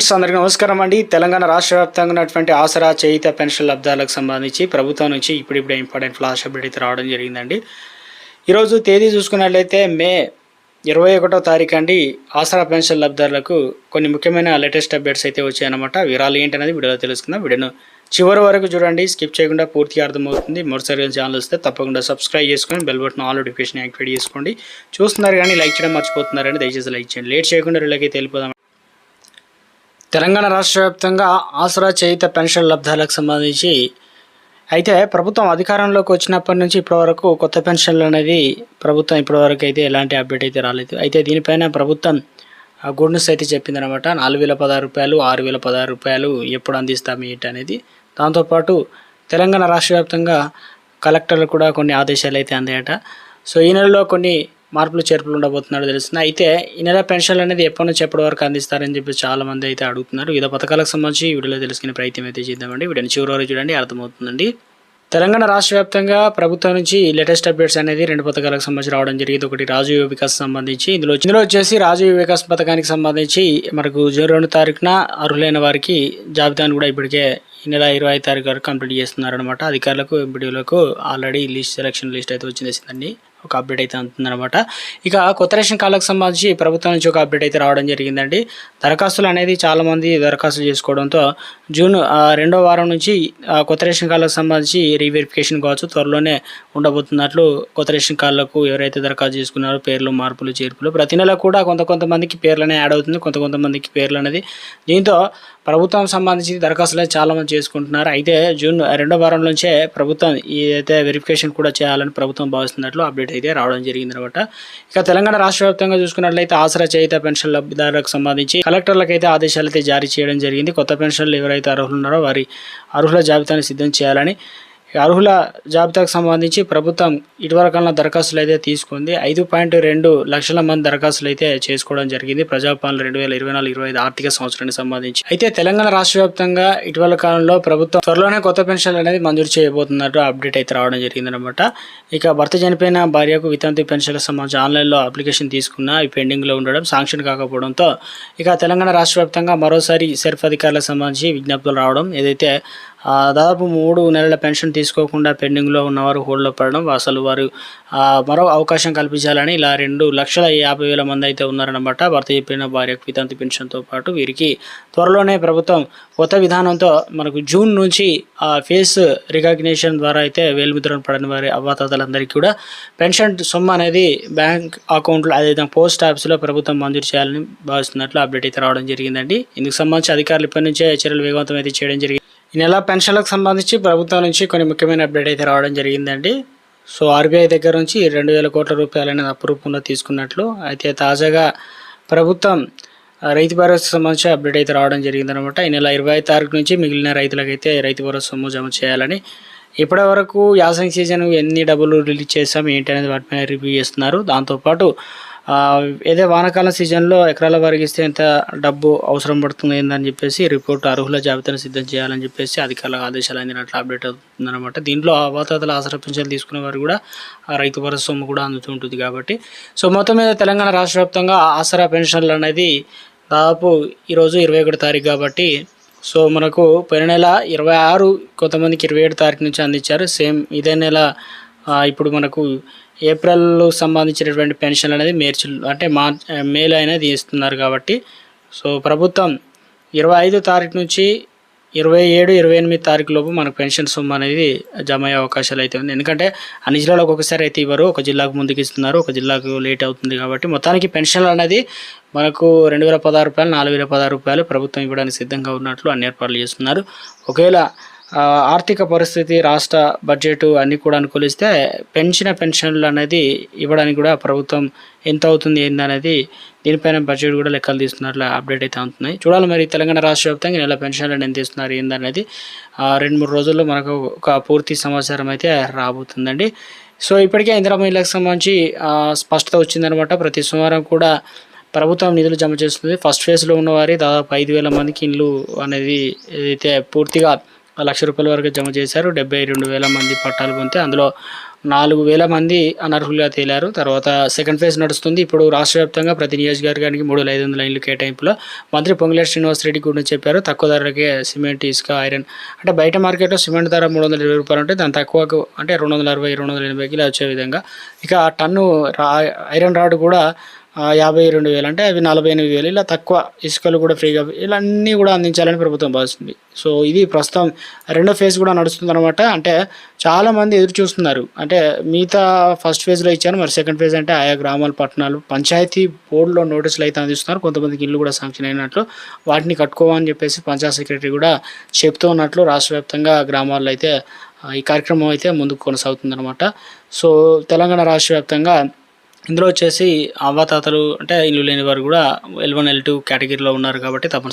Friends అందరికీ నమస్కారం అండి. తెలంగాణ రాష్ట్ర వ్యాప్తంగా ఉన్నటువంటి ఆసరా చేయిత పెన్షన్ లబ్ధాలకు సంబంధించి ప్రభుత్వం నుంచి ఇప్పుడిప్పుడే ఇంపార్టెంట్ ఫ్లాష్ అప్డేట్ అయితే రావడం జరిగిందండి. ఈరోజు తేదీ చూసుకున్నట్లయితే మే ఇరవై ఒకటో తారీఖు అండి ఆసరా పెన్షన్ లబ్ధారులకు కొన్ని ముఖ్యమైన లేటెస్ట్ అప్డేట్స్ అయితే వచ్చాయన్నమాట. వివరాలు ఏంటనేది వీడియోలో తెలుసుకుందాం. వీడియోను చివరి వరకు చూడండి. స్కిప్ చేయకుండా పూర్తిగా అర్థమవుతుంది. మరోసారి ఛానల్ వస్తే తప్పకుండా సబ్స్క్రైబ్ చేసుకొని bell button all notification activate చేసుకోండి. చూస్తున్నారు కానీ లైక్ చేయడం మర్చిపోతున్నారని దయచేసి లైక్ చేయండి. లేట్ చేయకుండా వీళ్ళకి తెలిపోదాం తెలంగాణ రాష్ట్ర వ్యాప్తంగా ఆసరా చేయిత పెన్షన్ లబ్ధాలకు సంబంధించి అయితే ప్రభుత్వం అధికారంలోకి వచ్చినప్పటి నుంచి ఇప్పటివరకు కొత్త పెన్షన్లు అనేది ప్రభుత్వం ఇప్పటివరకు అయితే ఎలాంటి అప్డేట్ అయితే రాలేదు. అయితే దీనిపైన ప్రభుత్వం గుడ్ న్యూస్ అయితే చెప్పిందనమాట నాలుగు వేల పదహారు రూపాయలు ఆరు వేల పదహారు రూపాయలు ఎప్పుడు అందిస్తాము ఏంటి అనేది. దాంతోపాటు తెలంగాణ రాష్ట్ర వ్యాప్తంగా కలెక్టర్లు కూడా కొన్ని ఆదేశాలు అయితే అందాయట. సో ఈ నెలలో కొన్ని మార్పులు చేర్పులు ఉండబోతున్నాడు తెలుస్తుంది. అయితే ఈ నెల పెన్షన్లు అనేది ఎప్పటి నుంచి ఎప్పటి వరకు అందిస్తారని చెప్పి చాలా మంది అయితే అడుగుతున్నారు. వివిధ పథకాలకు సంబంధించి ఈ వీడియోలో తెలుసుకునే ప్రయత్నం అయితే చేద్దామండి. వీడియోని చివరి వరకు చూడండి అర్థమవుతుందండి. తెలంగాణ రాష్ట్ర వ్యాప్తంగా ప్రభుత్వం నుంచి లేటెస్ట్ అప్డేట్స్ అనేది రెండు పథకాలకు సంబంధించి రావడం జరిగింది. ఒకటి రాజు వికాస్ సంబంధించి ఇందులో ఇందులో వచ్చేసి రాజు వికాస్ పథకానికి సంబంధించి మనకు జూన్ రెండు తారీఖున అర్హులైన వారికి జాబితాను కూడా ఇప్పటికే ఈ నెల ఇరవై ఐదు తారీఖు వరకు కంప్లీట్ చేస్తున్నారనమాట అధికారులకు ఎంపీడీలకు ఆల్రెడీ లిస్ట్ సెలక్షన్ లిస్ట్ అయితే వచ్చేసిందండి ఒక అప్డేట్ అయితే అందుతుందన్నమాట. ఇక కొత్త రేషన్ కార్డులకు సంబంధించి ప్రభుత్వం నుంచి ఒక అప్డేట్ అయితే రావడం జరిగిందండి. దరఖాస్తులు అనేది చాలామంది దరఖాస్తులు చేసుకోవడంతో జూన్ రెండో వారం నుంచి కొత్త రేషన్ కార్డులకు సంబంధించి రీవెరిఫికేషన్ కావచ్చు త్వరలోనే ఉండబోతున్నట్లు కొత్త రేషన్ కార్డులకు ఎవరైతే దరఖాస్తు చేసుకున్నారో పేర్లు మార్పులు చేర్పులు ప్రతి నెల కూడా కొంత కొంతమందికి పేర్లు యాడ్ అవుతుంది. కొంత కొంతమందికి పేర్లు అనేది దీంతో ప్రభుత్వం సంబంధించి దరఖాస్తులు చాలామంది చేసుకుంటున్నారు. అయితే జూన్ రెండో వారం నుంచే ప్రభుత్వం ఏదైతే వెరిఫికేషన్ కూడా చేయాలని ప్రభుత్వం భావిస్తున్నట్లు అప్డేట్ అయితే రావడం జరిగింది అనమాట ఇక తెలంగాణ రాష్ట్ర వ్యాప్తంగా చూసుకున్నట్లయితే ఆసరా చేయిత పెన్షన్ లబ్ధిదారులకు సంబంధించి కలెక్టర్లకు అయితే ఆదేశాలు అయితే జారీ చేయడం జరిగింది. కొత్త పెన్షన్లు ఎవరైతే అర్హులు ఉన్నారో వారి అర్హుల జాబితాను సిద్ధం చేయాలని అర్హుల జాబితాకు సంబంధించి ప్రభుత్వం ఇటువరకన్నా దరఖాస్తులు అయితే తీసుకుంది. ఐదు పాయింట్ రెండు లక్షల మంది దరఖాస్తులు అయితే చేసుకోవడం జరిగింది. ప్రజాపాలన రెండు వేల ఇరవై నాలుగు ఇరవై ఐదు ఆర్థిక సంవత్సరానికి సంబంధించి. అయితే తెలంగాణ రాష్ట్ర వ్యాప్తంగా ఇటీవల కాలంలో ప్రభుత్వం త్వరలోనే కొత్త పెన్షన్ అనేది మంజూరు చేయబోతున్నట్టు అప్డేట్ అయితే రావడం జరిగింది అనమాట ఇక భర్త చనిపోయిన భార్యకు వితంతి పెన్షన్లకు సంబంధించి ఆన్లైన్లో అప్లికేషన్ తీసుకున్న ఈ పెండింగ్లో ఉండడం శాంక్షన్ కాకపోవడంతో ఇక తెలంగాణ రాష్ట్ర వ్యాప్తంగా మరోసారి సెర్ఫ్ అధికారులకు సంబంధించి విజ్ఞప్తులు రావడం ఏదైతే దాదాపు మూడు నెలల పెన్షన్ తీసుకోకుండా పెండింగ్లో ఉన్నవారు హోల్డ్లో పడడం అసలు వారు మరో అవకాశం కల్పించాలని ఇలా రెండు లక్షల యాభై వేల మంది అయితే ఉన్నారన్నమాట. భర్త చెప్పిన భార్యకు వితంతు పెన్షన్తో పాటు వీరికి త్వరలోనే ప్రభుత్వం కొత్త విధానంతో మనకు జూన్ నుంచి ఆ ఫేస్ రికగ్నేషన్ ద్వారా అయితే వేలుముద్రను పడని వారి అవ్వాతాతలందరికీ కూడా పెన్షన్ సొమ్ము అనేది బ్యాంక్ అకౌంట్లో అదేవిధంగా పోస్ట్ ఆఫీస్లో ప్రభుత్వం మంజూరు చేయాలని భావిస్తున్నట్లు అప్డేట్ అయితే రావడం జరిగిందండి. ఇందుకు సంబంధించి అధికారులు ఇప్పటి నుంచే చర్యలు వేగవంతం అయితే చేయడం జరిగింది. ఈ నెల పెన్షన్లకు సంబంధించి ప్రభుత్వం నుంచి కొన్ని ముఖ్యమైన అప్డేట్ అయితే రావడం జరిగిందండి. సో ఆర్బీఐ దగ్గర నుంచి రెండు వేల కోట్ల రూపాయలు అనేది అప్పు రూపంలో తీసుకున్నట్లు అయితే తాజాగా ప్రభుత్వం రైతు భరోసా సంబంధించి అప్డేట్ అయితే రావడం జరిగిందనమాట ఈ నెల ఇరవై తారీఖు నుంచి మిగిలిన రైతులకైతే రైతు భరోసా సొమ్ము జమ చేయాలని. ఇప్పటి వరకు యాసంగి సీజన్ ఎన్ని డబ్బులు రిలీజ్ చేసాం ఏంటి అనేది వాటిపై రివ్యూ చేస్తున్నారు. దాంతోపాటు ఏదో వానాకాలం సీజన్లో ఎకరాల వారికి ఇస్తే ఎంత డబ్బు అవసరం పడుతుంది ఏందని చెప్పేసి రిపోర్ట్ అర్హుల జాబితాను సిద్ధం చేయాలని చెప్పేసి అధికారులకు ఆదేశాలు అందినట్లు అప్డేట్ అవుతుందన్నమాట. దీంట్లో అవాతాతల ఆసరా పెన్షన్లు తీసుకునే వారు కూడా రైతు భరోసా సొమ్ము కూడా అందుతుంటుంది కాబట్టి. సో మొత్తం మీద తెలంగాణ రాష్ట్ర వ్యాప్తంగా ఆసరా పెన్షన్లు అనేది దాదాపు ఈరోజు ఇరవై ఒకటి తారీఖు కాబట్టి సో మనకు పోయిన నెల ఇరవై ఆరు కొంతమందికి ఇరవై ఏడు తారీఖు నుంచి అందించారు. సేమ్ ఇదే నెల ఇప్పుడు మనకు ఏప్రిల్ సంబంధించినటువంటి పెన్షన్ అనేది మేర్చి అంటే మార్చ్ మేలో అనేది ఇస్తున్నారు కాబట్టి. సో ప్రభుత్వం ఇరవై ఐదు తారీఖు నుంచి ఇరవై ఏడు ఇరవై ఎనిమిది తారీఖు లోపు మనకు పెన్షన్ సొమ్ము అనేది జమ అయ్యే అవకాశాలు అయితే ఉంది ఎందుకంటే అన్ని జిల్లాలకు ఒకసారి అయితే ఇవ్వరు ఒక జిల్లాకు ముందుకు ఇస్తున్నారు ఒక జిల్లాకు లేట్ అవుతుంది కాబట్టి. మొత్తానికి పెన్షన్లు అనేది మనకు రెండు వేల పదహారు రూపాయలు నాలుగు వేల పదహారు రూపాయలు ప్రభుత్వం ఇవ్వడానికి సిద్ధంగా ఉన్నట్లు అన్ని ఏర్పాట్లు చేస్తున్నారు. ఒకవేళ ఆర్థిక పరిస్థితి రాష్ట్ర బడ్జెట్ అన్ని కూడా అనుకూలిస్తే పెంచిన పెన్షన్లు అనేది ఇవ్వడానికి కూడా ప్రభుత్వం ఎంత అవుతుంది ఏంది అనేది దీనిపైన బడ్జెట్ కూడా లెక్కలు తీస్తున్నట్లు అప్డేట్ అయితే అవుతున్నాయి చూడాలి మరి తెలంగాణ రాష్ట్ర వ్యాప్తంగా నెల పెన్షన్లను ఎంత ఇస్తున్నారు ఏందనేది. రెండు మూడు రోజుల్లో మనకు ఒక పూర్తి సమాచారం అయితే రాబోతుందండి. సో ఇప్పటికే ఇందిరా మహిళలకు సంబంధించి స్పష్టత వచ్చిందనమాట. ప్రతి సోమవారం కూడా ప్రభుత్వం నిధులు జమ చేస్తుంది. ఫస్ట్ ఫేజ్లో ఉన్నవారి దాదాపు ఐదు వేల మందికి ఇల్లు అనేది ఏదైతే పూర్తిగా లక్ష రూపాయల వరకు జమ చేశారు. డెబ్బై రెండు వేల మంది పట్టాలు పొందితే అందులో నాలుగు వేల మంది అనర్హులుగా తేలారు. తర్వాత సెకండ్ ఫేజ్ నడుస్తుంది. ఇప్పుడు రాష్ట్ర వ్యాప్తంగా ప్రతి నియోజకవర్గానికి మూడు వేల ఐదు వందల ఇండ్లు కేటాయింపులో. మంత్రి పొంగులేటి శ్రీనివాస్ రెడ్డి చెప్పారు. తక్కువ ధరలకే సిమెంట్ ఇసుక ఐరన్ అంటే బయట మార్కెట్లో సిమెంట్ ధర మూడు వందల ఇరవై రూపాయలు ఉంటే దాని తక్కువకు అంటే రెండు వందల అరవై రెండు వందల ఎనభైకి ఇలా వచ్చే విధంగా. ఇక టన్ను రా ఐరన్ రాడ్ కూడా యాభై రెండు వేలు. అంటే అవి నలభై ఎనిమిది వేలు. ఇలా తక్కువ ఇసుకలు కూడా ఫ్రీగా ఇలా అన్నీ కూడా అందించాలని ప్రభుత్వం భావిస్తుంది. సో ఇది ప్రస్తుతం రెండో ఫేజ్ కూడా నడుస్తుంది అనమాట అంటే చాలామంది ఎదురు చూస్తున్నారు. అంటే మిగతా ఫస్ట్ ఫేజ్లో ఇచ్చారు మరి సెకండ్ ఫేజ్ అంటే ఆయా గ్రామాలు పట్టణాలు పంచాయతీ బోర్డులో నోటీసులు అయితే అందిస్తున్నారు. కొంతమందికి ఇల్లు కూడా శాంక్షన్ అయినట్లు. వాటిని కట్టుకోమని చెప్పేసి పంచాయత్ సెక్రటరీ కూడా చెప్తూ ఉన్నట్లు రాష్ట్ర వ్యాప్తంగా గ్రామాల్లో అయితే ఈ కార్యక్రమం అయితే ముందుకు కొనసాగుతుందన్నమాట. సో తెలంగాణ రాష్ట్ర వ్యాప్తంగా ఇందులో వచ్చేసి అవ్వాతాతలు అంటే ఇల్లు లేని వారు కూడా ఎల్ వన్ ఎల్ టూ కేటగిరీలో ఉన్నారు కాబట్టి తప్పని